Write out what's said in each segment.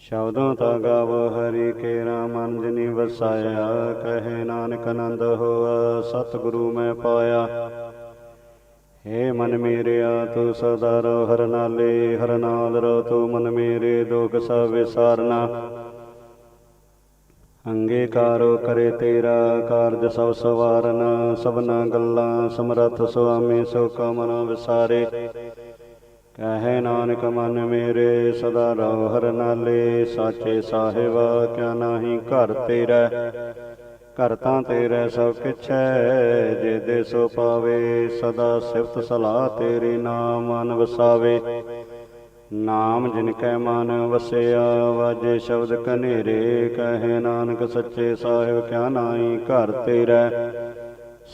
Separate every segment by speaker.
Speaker 1: ਸ਼ਬਦੋਂ ਤਾ ਗਾਵ, ਹਰੀ ਕੇਰਾ ਮਨ ਜਿਨੀ ਵਸਾਇਆ ਕਹੇ ਨਾਨਕ ਆਨੰਦ ਹੋਆ, ਸਤਿਗੁਰੂ ਮੈਂ ਪਾਇਆ। ਹੇ ਮਨ ਮੇਰਿਆ, ਤੂੰ ਸਦਾ ਰੋ ਹਰ ਨਾਲੇ, ਹਰ ਨਾਲ ਰੋ ਤੂੰ ਮਨ ਮੇਰੇ, ਦੁਖ ਸਭ ਵਿਸਾਰਨਾ। ਅੰਗੀਕਾਰੋ ਕਰੇ ਤੇਰਾ, ਕਾਰਜ ਸਭ ਸਵਾਰਨ, ਸਭਨਾ ਗੱਲਾਂ ਸਮਰੱਥ ਸੁਆਮੀ, ਸੋ ਕਮਨ ਵਿਸਾਰੇ। ਕਹੇ ਨਾਨਕ ਮਨ ਮੇਰੇ, ਸਦਾ ਰਹੁ ਹਰ ਨਾਲੇ, ਸਾਚੇ ਸਾਹਿਬ ਕਿਆ ਨਾਹੀ ਘਰ ਤੇਰਾ। ਘਰ ਤਾਂ ਤੇਰਾ ਸਭ ਕਿਛ ਹੈ ਜੇ ਦੇ ਸੋ ਪਾਵੇ, ਸਦਾ ਸਿਫਤ ਸਲਾਹ ਤੇਰੀ ਨਾਮ ਮਨ ਵਸਾਵੇ। ਨਾਮ ਜਿਨ ਕੈ ਮਨ ਵਸਿਆ, ਵਾਜੇ ਸ਼ਬਦ ਕਨੇਰੇ, ਕਹੇ ਨਾਨਕ ਸੱਚੇ ਸਾਹਿਬ ਕਿਆ ਨਾਹੀ ਘਰ ਤੇਰਾ।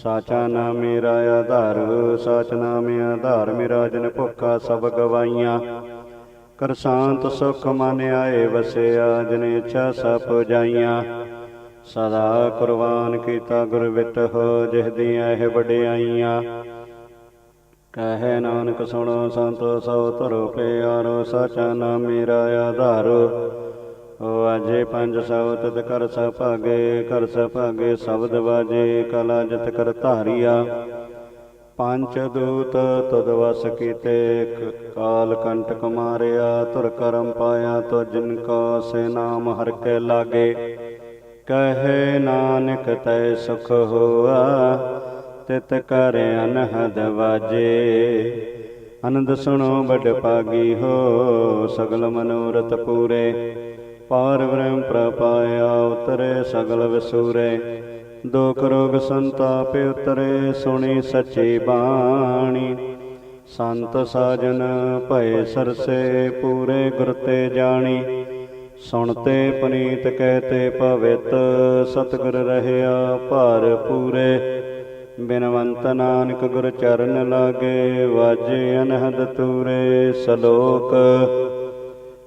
Speaker 1: ਸਾਚਾ ਨਾਮ ਮੇਰਾ ਆਧਾਰ, ਸਾਚ ਨਾਮ ਆਧਾਰ, ਮੇਰਾ ਜਨ ਭੁੱਖਾ ਸਭ ਗਵਾਈਆਂ ਕਰ ਸ਼ਾਂਤ ਸੁਖ ਮਨ ਆਏ ਵਸਿਆ, ਜਿਨ ਇੱਛਾ ਸਭ ਜਾਈਆਂ ਸਦਾ ਕੁਰਬਾਨ ਕੀਤਾ ਗੁਰ ਵਿਟ ਹੋ ਜਿਹ ਦੀਆਂ ਇਹ ਵਡਿਆਈਆਂ। ਕਹੇ ਨਾਨਕ ਸੁਣੋ ਸੰਤ ਸਭ ਧਰੋ ਪਿਆਰੋ, ਸਾਚਾ ਨਾਮ ਮੇਰਾ ਆਧਾਰ। ਵਾਜੇ ਪੰਜ ਸਬਦ ਕਰ ਸਭਾਗੇ ਕਰ ਸਭਾਗੇ ਸ਼ਬਦ ਵਾਜੇ, ਕਲਾ ਜਤ ਕਰ ਧਾਰਿਆ। ਪੰਜ ਦੂਤ ਤਦ ਵਸ ਕੀਤੇ ਕਾਲ ਕੰਟਕ ਮਾਰਿਆ ਤੁਰ ਕਰਮ ਪਾਇਆ ਤੋ ਜਿਨ ਕੋ ਸੇ ਨਾਮ ਹਰ ਕੇ ਲਾਗੇ। ਕਹੇ ਨਾਨਕ ਤੈ ਸੁਖ ਹੋਆ, ਤਿਤ ਕਰ ਅਨਹਦ ਵਾਜੇ। ਆਨੰਦ ਸੁਣੋ ਬੜ ਪਾਗੀ ਹੋ, ਸਗਲ ਮਨੋਰਥ ਪੂਰੇ। ਪਾਰ ਬ੍ਰਹਮ ਪ੍ਰਪਾਇਆ, ਉਤਰੇ ਸਗਲ ਵਿਸੂਰੇ। ਦੁਖ ਰੋਗ ਸੰਤਾਪ ਉਤਰੇ, ਸੁਣੀ ਸੱਚੀ ਬਾਣੀ। ਸੰਤ ਸਾਜਨ ਭਏ ਸਰਸੇ, ਪੂਰੇ ਗੁਰ ਤੇ ਜਾਣੀ। ਸੁਣਤੇ ਪਨੀਤ ਕਹਤੇ ਪਵਿੱਤ ਸਤਿਗੁਰ ਰਹਿਆ ਭਾਰ ਪੂਰੇ। ਬਿਨਵੰਤ ਨਾਨਕ ਗੁਰ ਚਰਨ ਲਾਗੇ, ਵਾਜੇ ਅਨਹਦ ਤੂਰੇ। ਸਲੋਕ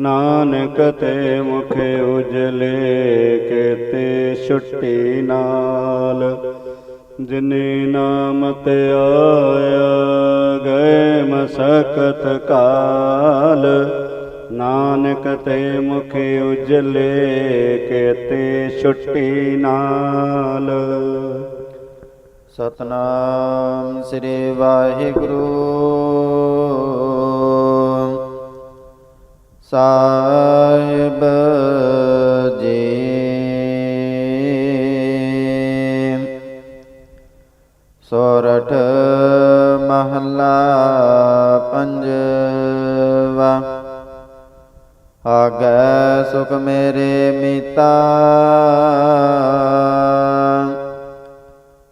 Speaker 1: ਨਾਨਕ ਤੇ ਮੁਖ ਉਜਲੇ ਕੇਤੇ ਛੁੱਟੀ ਨਾਲ। ਜਿਨੇ ਨਾਮ ਤੇ ਆਇਆ, ਗਏ ਮਸਕਤ ਕਾਲ। ਨਾਨਕ ਤੇ ਮੁਖ ਉਜਲੇ ਕੇਤੇ ਛੁੱਟੀ ਨਾਲ।
Speaker 2: ਸਤਨਾਮ ਸ੍ਰੀ ਵਾਹਿਗੁਰੂ। ਸਾਹਿਬ ਜੀ। ਸੋਰਠ ਮਹੱਲਾ ਪੰਜਵਾ। ਆਗੈ ਸੁਖ ਮੇਰੇ ਮੀਤਾ।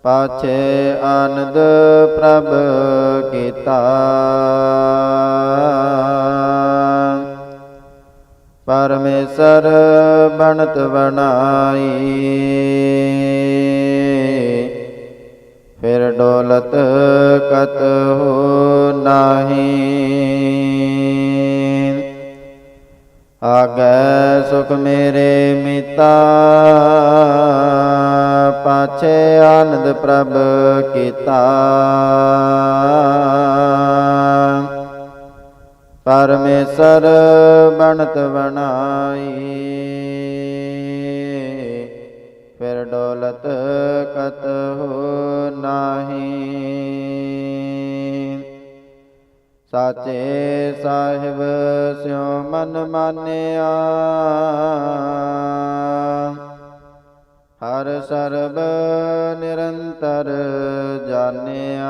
Speaker 2: ਪਾਛੇ ਆਨੰਦ ਪ੍ਰਭ ਕੀਤਾ। ਪਰਮੇਸ਼ਰ ਬਣਤ ਬਣਾਈ। ਫਿਰ ਡੋਲਤ ਕਤ ਹੋ ਨਾਹੀ। ਆਗੈ ਸੁਖ ਮੇਰੇ ਮਿਤਾ, ਪਾਛੇ ਆਨੰਦ ਪ੍ਰਭ ਕੀਤਾ। ਪਰਮੇਸ਼ਰ ਬਣਤ ਬਣਾਈ। ਫਿਰ ਡੋਲਤ ਕਤ ਹੋ ਨਾਹੀ। ਸਾਚੇ ਸਾਹਿਬ ਸਿਉ ਮਨ ਮਾਨਿਆ। ਹਰ ਸਰਬ ਨਿਰੰਤਰ ਜਾਣਿਆ।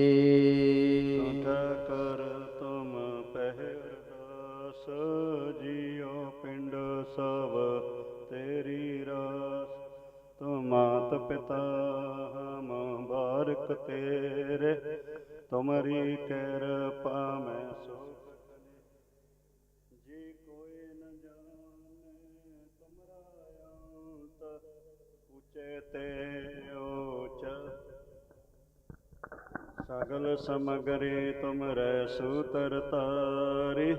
Speaker 1: ਪਿਤਾ ਹਮ ਤੇਰੇ, ਤੁਮਰੀ ਕਿਰਪਾ ਮੈਂ ਸੁਖ ਕਰੇ ਜੀ ਕੋਈ ਨ ਜਾਣੇ ਤੁਮਰਾ ਅੰਤ ਉਚੇ ਤੇ ਊਚਾ ਸਗਲ ਸਮਗਰੇ ਤੁਮਰੈ ਸੂਤਰ ਤਾਰੀ,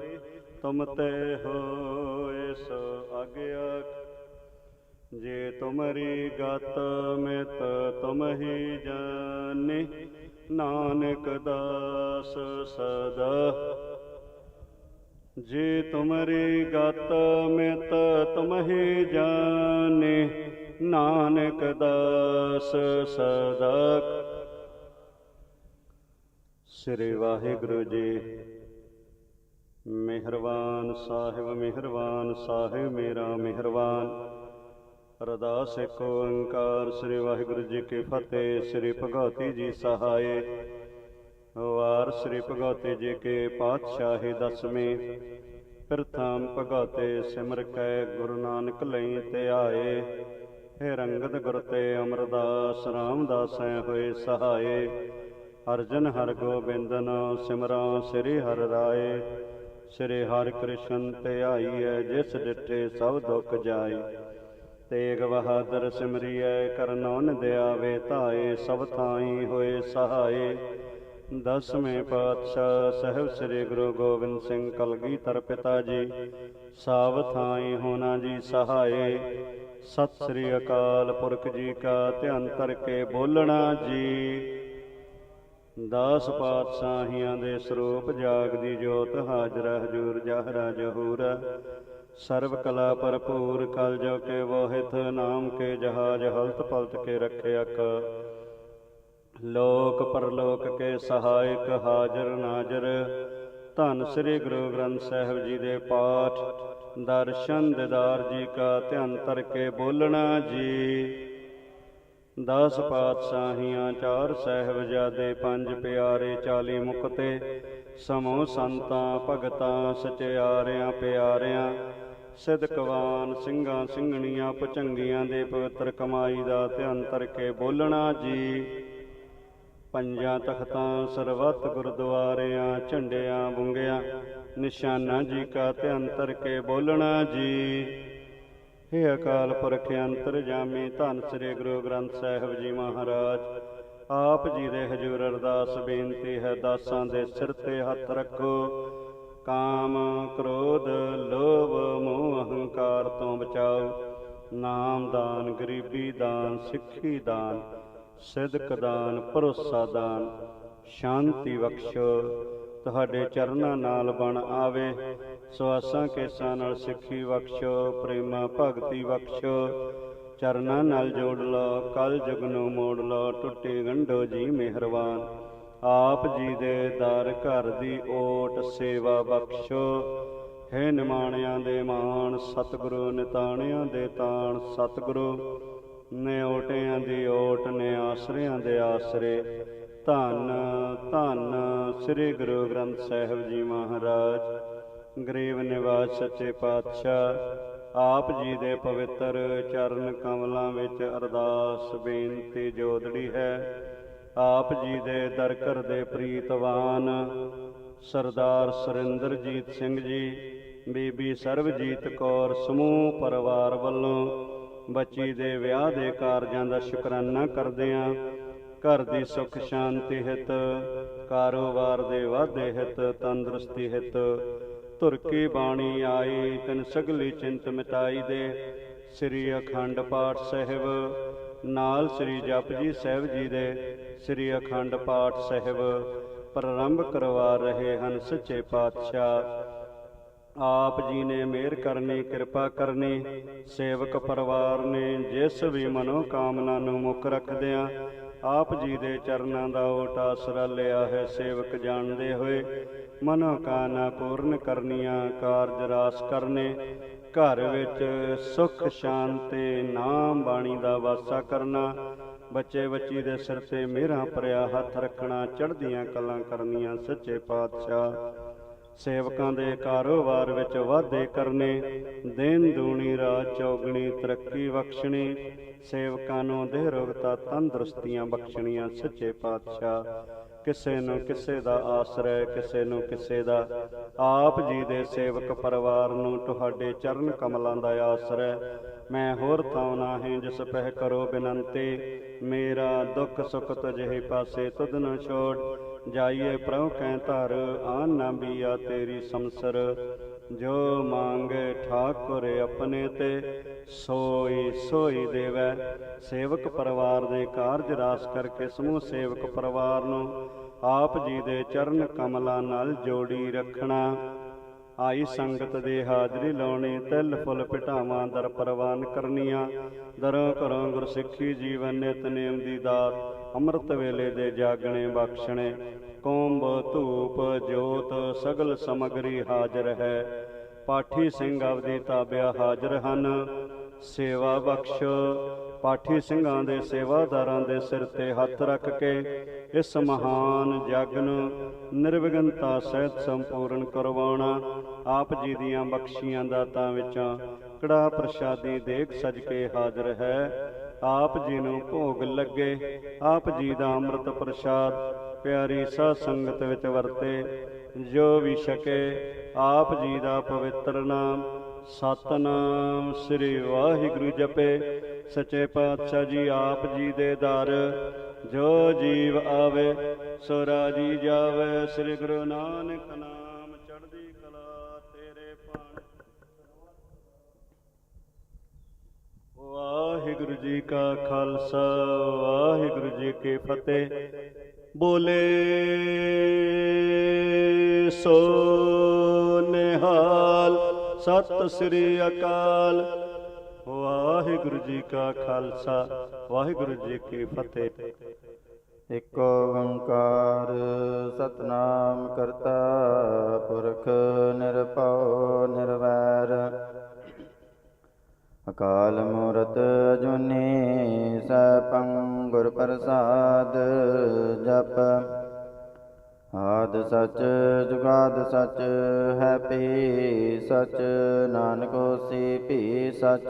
Speaker 1: ਤੁਮ ਤੇ ਹੋਏ ਸੋ ਅਗਿਆ ਜੇ ਤੁਮਰੀ ਗਤ ਮਿਤ ਤੁਮ ਹੀ ਜਾਣੇ ਨਾਨਕ ਦਾਸ ਸਦਾ। ਜੇ ਤੁਮਰੀ ਗਤ ਮਿਤ ਤੁਮ ਹੀ ਜਾਣੇ ਨਾਨਕ ਦਾਸ ਸਦਾ। ਸ੍ਰੀ ਵਾਹਿਗੁਰੂ ਜੀ, ਮਿਹਰਬਾਨ ਸਾਹਿਬ ਮਿਹਰਬਾਨ ਸਾਹਿਬ, ਮੇਰਾ ਮਿਹਰਬਾਨ। ਅਰਦਾਸ ਇੱਕ ਓੰਕਾਰ ਸ੍ਰੀ ਵਾਹਿਗੁਰੂ ਜੀ ਕੀ ਫਤਿਹ, ਸ੍ਰੀ ਭਗਵਤੀ ਜੀ ਸਹਾਏ ਵਾਰ ਸ੍ਰੀ ਭਗਵਤੀ ਜੀ ਕੇ ਪਾਤਸ਼ਾਹੀ ਦਸਵੇਂ। ਪ੍ਰਥਮ ਭਗਵਤੇ ਸਿਮਰ ਕੈ ਗੁਰੂ ਨਾਨਕ ਲਈ ਤੇ ਆਏ। ਹੇ ਰੰਗਤ ਗੁਰ ਤੇ ਅਮਰਦਾਸ, ਰਾਮਦਾਸੈ ਹੋਏ ਸਹਾਏ ਅਰਜਨ ਹਰ ਗੋਬਿੰਦਨ, ਸਿਮਰਾਂ ਸ੍ਰੀ ਹਰਿ ਰਾਏ। ਸ੍ਰੀ ਹਰਿ ਕ੍ਰਿਸ਼ਨ ਧਿਆਈਐ ਜਿਸ ਡਿਠੇ ਸਭ ਦੁੱਖ ਜਾਏ। ਤੇਗ ਬਹਾਦਰ ਸਿਮਰਿਐ ਕਰਨੌਨ ਦਿਆਵੇ ਧਾਏ, ਸਭ ਥਾਈ ਹੋਏ ਸਹਾਏ। ਦਸਵੇਂ ਪਾਤਸ਼ਾਹ ਸਹਿਬ ਸ੍ਰੀ ਗੁਰੂ ਗੋਬਿੰਦ ਸਿੰਘ ਕਲਗੀਧਰ ਪਿਤਾ ਜੀ ਸਭ ਥਾਈ ਹੋਣਾ ਜੀ ਸਹਾਏ। ਸਤਿ ਸ੍ਰੀ ਅਕਾਲ ਪੁਰਖ ਜੀ ਕਾ ਧਿਆਨ ਧਰ ਕੇ ਬੋਲਣਾ ਜੀ। ਦਾਸ ਪਾਤਸ਼ਾਹੀਆਂ ਦੇ ਸਰੂਪ ਜਾਗਦੀ ਜੋਤ ਹਾਜ਼ਰਾ ਹਜੂਰ ਜਹਰਾ ਜਹੂਰ ਸਰਬ ਕਲਾ ਭਰਪੂਰ ਕਲ ਜੋ ਕੇ ਵੋਹਿਤ, ਨਾਮ ਕੇ ਜਹਾਜ ਹਲਤ ਪਲਤ ਕੇ ਰੱਖਿਅਕ ਲੋਕ ਪਰਲੋਕ ਕੇ ਸਹਾਇਕ ਹਾਜ਼ਰ ਨਾਜ਼ਰ। ਧੰਨ ਸ੍ਰੀ ਗੁਰੂ ਗ੍ਰੰਥ ਸਾਹਿਬ ਜੀ ਦੇ ਪਾਠ। ਦਰਸ਼ਨ ਦਿਦਾਰ ਜੀ ਕਾ ਧਿਆਨ ਧਰ ਕੇ ਬੋਲਣਾ ਜੀ। ਦਸ ਪਾਤਸ਼ਾਹੀਆਂ ਚਾਰ ਸਹਿਬਜ਼ਾਦੇ ਪੰਜ ਪਿਆਰੇ ਚਾਲੀ ਮੁਕਤੇ। ਸਮੋ ਸੰਤਾਂ, ਭਗਤਾਂ, ਸਚਿਆਰਿਆਂ, ਪਿਆਰਿਆਂ। ਸਿਦਕਵਾਨ ਸਿੰਘਾਂ ਸਿੰਘਣੀਆਂ ਪਚੰਗੀਆਂ ਦੇ ਪਵਿੱਤਰ ਕਮਾਈ ਦਾ ਧਿਆਨ ਧਰ ਕੇ ਬੋਲਣਾ ਜੀ। ਪੰਜਾਂ ਤਖਤਾਂ, ਸਰਬੱਤ ਗੁਰਦੁਆਰਿਆਂ, ਝੰਡਿਆਂ, ਬੁੰਗਿਆਂ, ਨਿਸ਼ਾਨਾ ਜੀ ਕਾ ਧਿਆਨ ਧਰ ਕੇ ਬੋਲਣਾ ਜੀ। ਹੇ ਅਕਾਲ ਪੁਰਖ ਅੰਤਰਜਾਮੀ ਧੰਨ ਸ੍ਰੀ ਗੁਰੂ ਗ੍ਰੰਥ ਸਾਹਿਬ ਜੀ ਮਹਾਰਾਜ। ਆਪ ਜੀ ਦੇ ਹਜ਼ੂਰ ਅਰਦਾਸ ਬੇਨਤੀ ਹੈ, ਦਾਸਾਂ ਦੇ ਸਿਰ ਤੇ ਹੱਥ ਰੱਖੋ। ਕਾਮ ਕ੍ਰੋਧ ਲੋਭ ਮੋਹ ਅਹੰਕਾਰ ਤੋਂ ਬਚਾਓ। ਨਾਮ ਦਾਨ, ਗਰੀਬੀ ਦਾਨ, ਸਿੱਖੀ ਦਾਨ, ਸਿਦਕ ਦਾਨ, ਭਰੋਸਾ ਦਾਨ, ਸ਼ਾਂਤੀ ਬਖਸ਼ੋ। ਤੁਹਾਡੇ ਚਰਨਾਂ ਨਾਲ ਬਣ ਆਵੇ। ਸਵਾਸਾਂ ਕੇਸਾਂ ਨਾਲ ਸਿੱਖੀ ਬਖਸ਼ੋ, ਪ੍ਰੇਮਾ ਭਗਤੀ ਬਖਸ਼ੋ। ਚਰਨਾਂ ਨਾਲ ਜੋੜ ਲਓ ਕਲ ਜੁਗ ਨੂੰ ਮੋੜ ਲਓ, ਟੁੱਟੇ ਗੰਢੋ ਜੀ ਮਿਹਰਬਾਨ। ਆਪ ਜੀ ਦੇ ਦਰ ਘਰ ਦੀ ਓਟ ਸੇਵਾ ਬਖਸ਼ੋ। ਹੈ ਨਿਮਾਣਿਆਂ ਦੇ ਮਾਣ, ਸਤਿਗੁਰੂ ਨਿਤਾਣਿਆਂ ਦੇ ਤਾਣ। ਸਤਿਗੁਰੂ ਨੇ ਓਟਿਆਂ ਦੀ ਓਟ ਨੇ ਆਸਰਿਆਂ ਦੇ ਆਸਰੇ। ਧੰਨ ਧੰਨ ਸ੍ਰੀ ਗੁਰੂ ਗ੍ਰੰਥ ਸਾਹਿਬ ਜੀ ਮਹਾਰਾਜ। ਗਰੀਬ ਨਿਵਾਸ ਸੱਚੇ ਪਾਤਸ਼ਾਹ, ਆਪ ਜੀ ਦੇ ਪਵਿੱਤਰ ਚਰਨ ਕਮਲਾਂ ਵਿੱਚ ਅਰਦਾਸ ਬੇਨਤੀ ਜੋਦੜੀ ਹੈ। ਆਪ ਜੀ ਦੇ ਦਰ ਘਰ ਦੇ ਪ੍ਰੀਤਵਾਨ, ਸਰਦਾਰ ਸੁਰਿੰਦਰਜੀਤ ਸਿੰਘ ਜੀ, ਬੀਬੀ ਸਰਬਜੀਤ ਕੌਰ ਸਮੂਹ ਪਰਿਵਾਰ ਵੱਲੋਂ ਬੱਚੀ ਦੇ ਵਿਆਹ ਦੇ ਕਾਰਜਾਂ ਦਾ ਸ਼ੁਕਰਾਨਾ ਕਰਦੇ ਹਾਂ ਘਰ ਦੀ ਸੁਖ ਸ਼ਾਂਤੀ ਹਿਤ, ਕਾਰੋਬਾਰ ਦੇ ਵਾਧੇ ਹਿਤ, ਤੰਦਰੁਸਤੀ ਹਿਤ, ਧੁਰਕੀ ਬਾਣੀ ਆਈ, ਤਨ ਸਗਲੀ ਚਿੰਤ ਮਿਟਾਈ ਦੇ ਸ੍ਰੀ ਅਖੰਡ ਪਾਠ ਸਾਹਿਬ ਨਾਲ ਸ੍ਰੀ ਜਪਜੀ ਸਾਹਿਬ ਜੀ ਦੇ ਸ੍ਰੀ ਅਖੰਡ ਪਾਠ ਸਾਹਿਬ ਪ੍ਰਾਰੰਭ ਕਰਵਾ ਰਹੇ ਹਨ ਸੱਚੇ ਪਾਤਸ਼ਾਹ। ਆਪ ਜੀ ਨੇ ਮਿਹਰ ਕਰਨੀ, ਕਿਰਪਾ ਕਰਨੀ, ਸੇਵਕ ਪਰਿਵਾਰ ਨੇ ਜਿਸ ਵੀ ਮਨੋ ਕਾਮਨਾ ਨੂੰ ਮੁੱਖ ਰੱਖਦਿਆਂ ਆਪ ਜੀ ਦੇ ਚਰਨਾਂ ਦਾ ਓਟ ਆਸਰਾ ਲਿਆ ਹੈ, ਸੇਵਕ ਜਾਣਦੇ ਹੋਏ ਮਨੋ ਕਾਮਨਾ ਪੂਰਨ ਕਰਨੀਆਂ, ਕਾਰਜ ਰਾਸ ਕਰਨੇ ਘਰ ਵਿੱਚ ਸੁਖ ਸ਼ਾਂਤੀ, ਨਾਮ ਬਾਣੀ ਦਾ ਵਾਸਾ ਕਰਨਾ, ਬੱਚੇ ਬੱਚੀ ਦੇ ਸਿਰ ਤੇ ਮਿਹਰਾਂ ਭਰਿਆ ਹੱਥ ਰੱਖਣਾ, ਚੜ੍ਹਦੀਆਂ ਕਲਾਂ ਕਰਨੀਆਂ ਸੱਚੇ ਪਾਤਸ਼ਾਹ। ਸੇਵਕਾਂ ਦੇ ਕਾਰੋਬਾਰ ਵਿੱਚ ਵਾਧੇ ਕਰਨੇ ਦੇਨ ਦੂਣੀ ਰਾਜ ਚੌਗਣੀ, ਤਰੱਕੀ ਬਖਸ਼ਣੀ, ਸੇਵਕਾਂ ਨੂੰ ਦੇਹ ਰੋਗਤਾ ਤੰਦਰੁਸਤੀਆਂ ਬਖਸ਼ਣੀਆਂ ਸੱਚੇ ਪਾਤਸ਼ਾਹ। ਕਿਸੇ ਨੂੰ ਕਿਸੇ ਦਾ ਆਸਰਾ, ਕਿਸੇ ਨੂੰ ਕਿਸੇ ਦਾ। ਆਪ ਜੀ ਦੇ ਸੇਵਕ ਪਰਿਵਾਰ ਨੂੰ ਤੁਹਾਡੇ ਚਰਨ ਕਮਲਾਂ ਦਾ ਆਸਰਾ। ਮੈਂ ਹੋਰ ਥਾਉ ਨਾਹੀਂ ਜਿਸ ਪਹਿ ਕਰੋ ਬਿਨੰਤੀ। ਮੇਰਾ ਦੁੱਖ ਸੁਖ ਤਜਹੀ ਪਾਸੇ ਤੁਧ ਨ ਛੋੜ। ਜਾਈਏ ਪ੍ਰਭ ਕੈ ਧਰ, ਆਨ ਨਾ ਬੀਆ ਤੇਰੀ ਸੰਸਰ। ਜੋ ਮੰਗੇ ਠਾਕੁਰ ਆਪਣੇ ਤੇ ਸੋਈ ਸੋਈ ਦੇਵੈ। ਸੇਵਕ ਪਰਿਵਾਰ ਦੇ ਕਾਰਜ ਰਾਸ ਕਰਕੇ ਸਮੂਹ ਸੇਵਕ ਪਰਿਵਾਰ ਨੂੰ ਆਪ ਜੀ ਦੇ ਚਰਨ ਕਮਲਾਂ ਨਾਲ ਜੋੜੀ ਰੱਖਣਾ। ਆਈ ਸੰਗਤ ਦੇ ਹਾਜ਼ਰੀ ਲਾਉਣੀ, ਤਿਲ ਫੁੱਲ ਪਿਟਾਵਾਂ, ਦਰ ਪ੍ਰਵਾਨ ਕਰਨੀਆਂ। ਦਰੋਂ ਘਰੋਂ ਗੁਰਸਿੱਖੀ ਜੀਵਨ ਨਿਤ ਨੇਮ ਦੀ ਦਾਤ, ਅੰਮ੍ਰਿਤ ਵੇਲੇ ਦੇ ਜਾਗਣੇ ਬਖਸ਼ਣੇ। ਕੋੰਬ ਧੂਪ, ਜੋਤ, ਸਗਲ ਸਮਗਰੀ ਹਾਜ਼ਰ ਹੈ। ਪਾਠੀ ਸਿੰਘ ਆਪਦੀ ਤਾਬਿਆ ਹਾਜ਼ਰ ਹਨ। ਸੇਵਾ ਬਖਸ਼। ਪਾਠੀ ਸਿੰਘਾਂ ਦੇ ਸੇਵਾਦਾਰਾਂ ਦੇ ਸਿਰ ਤੇ ਹੱਥ ਰੱਖ ਕੇ ਇਸ ਮਹਾਨ ਜਗ ਨੂੰ ਨਿਰਵਿਘਨਤਾ ਸਹਿਤ ਸੰਪੂਰਨ ਕਰਵਾਉਣਾ, ਆਪ ਜੀ ਦੀਆਂ ਬਖਸ਼ੀਆਂ ਦਾਤਾਂ ਵਿੱਚੋਂ ਕੜਾ ਪ੍ਰਸ਼ਾਦੀ ਦੇਖ ਸਜ ਕੇ ਹਾਜ਼ਰ ਹੈ। ਆਪ ਜੀ ਨੂੰ ਭੋਗ ਲੱਗੇ, ਆਪ ਜੀ ਦਾ ਅੰਮ੍ਰਿਤ ਪ੍ਰਸ਼ਾਦ ਪਿਆਰੀ ਸਾਧ ਸੰਗਤ ਵਿੱਚ ਵਰਤੇ, ਜੋ ਵੀ ਛਕੇ, ਆਪ ਜੀ ਦਾ ਪਵਿੱਤਰ ਨਾਮ ਸਤਨਾਮ ਸ੍ਰੀ ਵਾਹਿਗੁਰੂ ਜਪੇ। ਸੱਚੇ ਪਾਤਸ਼ਾਹ ਜੀ ਆਪ ਜੀ ਦੇ ਦਰ। ਜੋ ਜੀਵ ਆਵੇ ਸੋ ਰਾਜੀ ਜਾਵੇ। ਸ੍ਰੀ ਗੁਰੂ ਨਾਨਕ ਨਾਮ ਚੜ੍ਹਦੀ ਕਲਾ ਤੇਰੇ ਪਾਣ। ਵਾਹਿਗੁਰੂ ਜੀ ਕਾ ਖਾਲਸਾ, ਵਾਹਿਗੁਰੂ ਜੀ ਕੀ ਫਤਿਹ। ਬੋਲੇ ਸੋ ਨਿਹਾਲ। ਸਤਿ ਸ੍ਰੀ ਅਕਾਲ। ਵਾਹਿਗੁਰੂ ਜੀ ਕਾ ਖਾਲਸਾ, ਵਾਹਿਗੁਰੂ ਜੀ ਕੀ ਫਤਿਹ।
Speaker 2: ਇਕ ਓੰਕਾਰ ਸਤਨਾਮ ਕਰਤਾ ਪੁਰਖ ਨਿਰਭਉ ਨਿਰਵੈਰ। ਅਕਾਲ ਮੂਰਤ ਜੁਨੀ ਸੈਭੰ ਗੁਰ ਪ੍ਰਸਾਦ ਜਪ। ਆਦ ਸਚ, ਜੁਗਾਦ ਸਚ, ਹੈ ਪੀ ਸਚ, ਨਾਨਕ ਹੋਸੀ ਭੀ ਸਚ।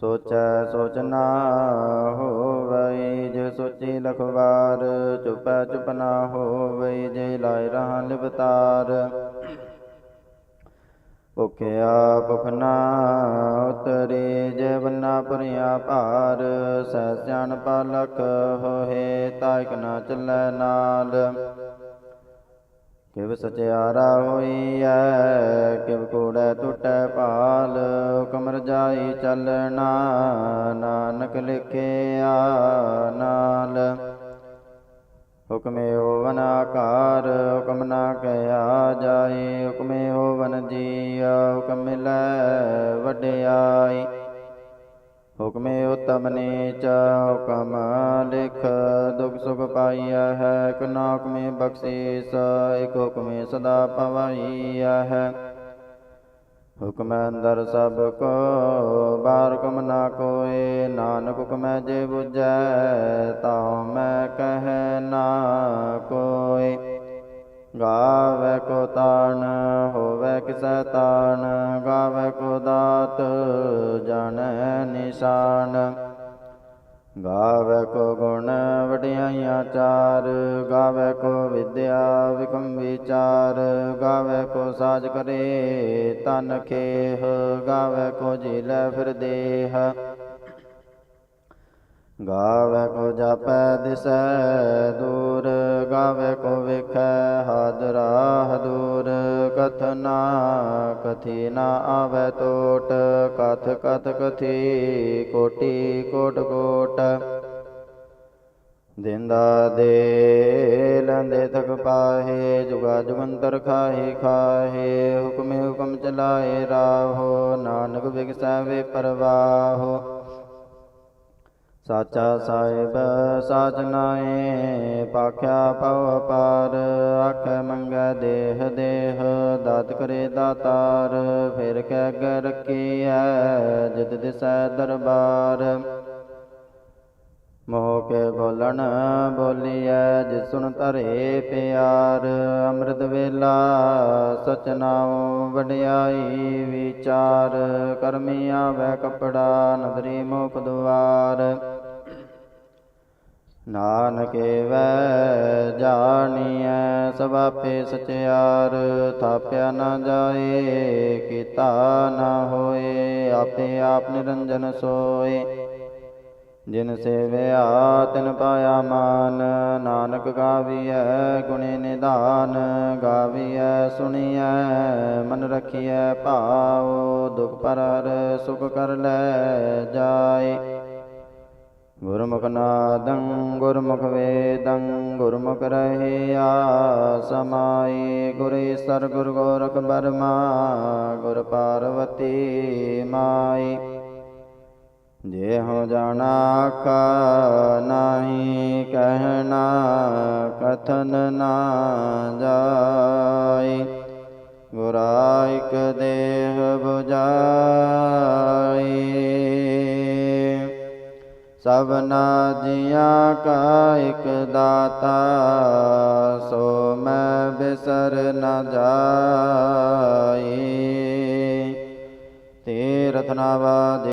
Speaker 2: ਸੋਚੈ ਸੋਚ ਨਾ ਹੋਵਈ, ਜੇ ਸੋਚੀ ਲਖਵਾਰ, ਚੁਪੈ ਚੁਪ ਨਾ ਹੋਵਈ, ਜੇ ਲਾਇ ਰਹਾ ਲਿਵਤਾਰ ਭੁਖਿਆ ਭੁਖ ਨਾ ਉਤਰੀ ਜੇ ਬੰਨਾ ਪੁਰੀਆ ਭਾਰ, ਸਹਿ ਸਿਆਣ ਪਾਲਕ ਹੋਏ ਤਾਇਕ ਨਾ ਚੱਲੈ ਨਾਲ। ਕਿਵ ਸਚਿਆਰਾ ਹੋਈਐ, ਕਿਵ ਕੂੜੈ ਟੁੱਟੈ ਪਾਲ ਕਮਰ ਜਾਈ ਚੱਲਣਾ, ਨਾਨਕ ਲਿਖਿਆ ਨਾਲ। ਹੁਕਮੇ ਹੋਵਨ ਆਕਾਰ, ਹੁਕਮ ਨਾ ਕਹਿਆ ਜਾਏ, ਹੁਕਮੇ ਹੋਵਨ ਜੀਆ, ਹੁਕਮ ਮਿਲੈ ਵਡਿਆਈ। ਹੁਕਮੇ ਉਤਮ ਨੀਚ, ਹੁਕਮ ਲਿਖ, ਦੁਖ ਸੁਖ ਪਾਈਆ ਹੈ ਕਨਾ ਹੁਕਮੇ ਬਖਸ਼ੀਸ, ਇਕ ਹੁਕਮੇ ਸਦਾ ਪਵਾਈਆ ਹੈ ਹੁਕਮੈ ਅੰਦਰ ਸਭ ਕੋ, ਬਾਹਰ ਹੁਕਮ ਨਾ ਕੋਏ, ਨਾਨਕ ਹੁਕਮੈ ਜੇ 부ਝੈ ਤਾਉ ਮੈਂ ਕਹਿ ਨਾ ਕੋਏ। ਗਾਵੇ ਕੋ ਤਾਣ, ਹੋਵੇ ਕਿਸੈ ਤਾਣ, ਗਾਵੇ ਕੋ ਦਾਤ, ਜਣ ਨਿਸ਼ਾਨ। ਗਾਵੇ ਕੋ ਗੁਣ ਵਡਿਆਈਆਂ ਚਾਰ, ਗਾਵੇ ਕੋ ਵਿਦਿਆ ਵਿਕਮ ਵਿਚਾਰ, ਗਾਵੇ ਕੋ ਸਾਜ ਕਰੇ ਤਨ ਖੇਹ, ਗਾਵੇ ਕੋ ਜੀਲੇ ਫਿਰ ਦੇਹ। ਗਾਵੇ ਕੋ ਜਾਪੈ ਦਿਸੈ ਦੂਰ, ਗਾਵੇ ਕੋ ਵਿਖੈ ਹਾਦਰਾ ਦੂਰ ਕਥਨਾ ਕਥੀ ਨਾ ਆਵੈ ਤੋਟ, ਕਥ ਕਥ ਕਥੀ ਕੋਟੀ ਕੋਟ ਕੋਟ। ਦਿੰਦਾ ਦੇ ਲੰਦੇ ਤਕ ਪਾਹੇ, ਜੁਗਾ ਜੁਗੰਤਰ ਖਾਹੇ ਖਾਹੇ, ਹੁਕਮੇ ਹੁਕਮ ਚਲਾਏ ਰਾਹੋ, ਨਾਨਕ ਬਿਗਸੈ ਵੇ ਪਰਵਾਹੋ। ਸਾਚਾ ਸਾਹਿਬ ਸਾਚ ਨਾਏ ਪਾਖਿਆ ਪਉ ਪਾਰ, ਆਖੇ ਮੰਗੈ ਦੇਹ ਦੇਹ, ਦਾਤ ਕਰੇ ਦਾਤਾਰ, ਫਿਰ ਕਹਿ ਗ ਰੱਖੀਐ, ਜਿਤ ਦਿਸੈ ਦਰਬਾਰ। ਮੋਹ ਕੇ ਬੋਲਣ ਬੋਲੀਐ ਜਿਸ ਸੁਣ ਧਰੇ ਪਿਆਰ। ਅੰਮ੍ਰਿਤ ਵੇਲਾ ਸਚ ਨਾਉ ਵਡਿਆਈ ਵਿਚਾਰ। ਕਰਮੀ ਆਵੈ ਕਪੜਾ, ਨਦਰੀ ਮੁਖ ਦੁਆਰ। ਨਾਨਕੇ ਵੈ ਜਾਣੀਐ ਸਭ ਆਪੇ ਸਚਿਆਰ। ਥਾਪਿਆ ਨਾ ਜਾਏ, ਕੀਤਾ ਨਾ ਹੋਏ, ਆਪੇ ਆਪ ਨਿਰੰਜਨ ਸੋਏ। ਜਿਨ ਸੇਵਿਆ ਤਿਨ ਪਾਇਆ ਮਾਨ, ਨਾਨਕ ਗਾਵੀਐ ਗੁਣੇ ਨਿਧਾਨ, ਗਾਵੀਐ ਸੁਣੀਐ, ਮਨ ਰਖੀਐ ਭਾਉ, ਦੁਖ ਪਰਰ ਸੁਖ ਕਰ ਲੈ ਜਾਏ। ਗੁਰਮੁਖ ਨਾਦੰ, ਗੁਰਮੁਖ ਵੇਦੰ, ਗੁਰਮੁਖ ਰਹਿਆ ਸਮਾਈ, ਗੁਰ ਈਸਰ ਗੁਰ ਗੋਰਖ ਬਰਮਾ, ਗੁਰ ਪਾਰਵਤੀ ਮਾਈ। ਜੇ ਹੋ ਜਾਣਾ ਆਖਾ ਨਾਹੀ ਕਹਿਣਾ, ਕਥਨ ਨਾ ਜਾਈ। ਗੁਰਾ ਦੇਹ 부ਜਾਈ ਸਭਨਾ ਜੀਆਂ ਕਾ ਇਕ ਦਾਤਾ, ਸੋ ਮੈਂ ਬਿਸਰ ਨ ਜਾਈ। ਤੀਰਥ ਨਵਾ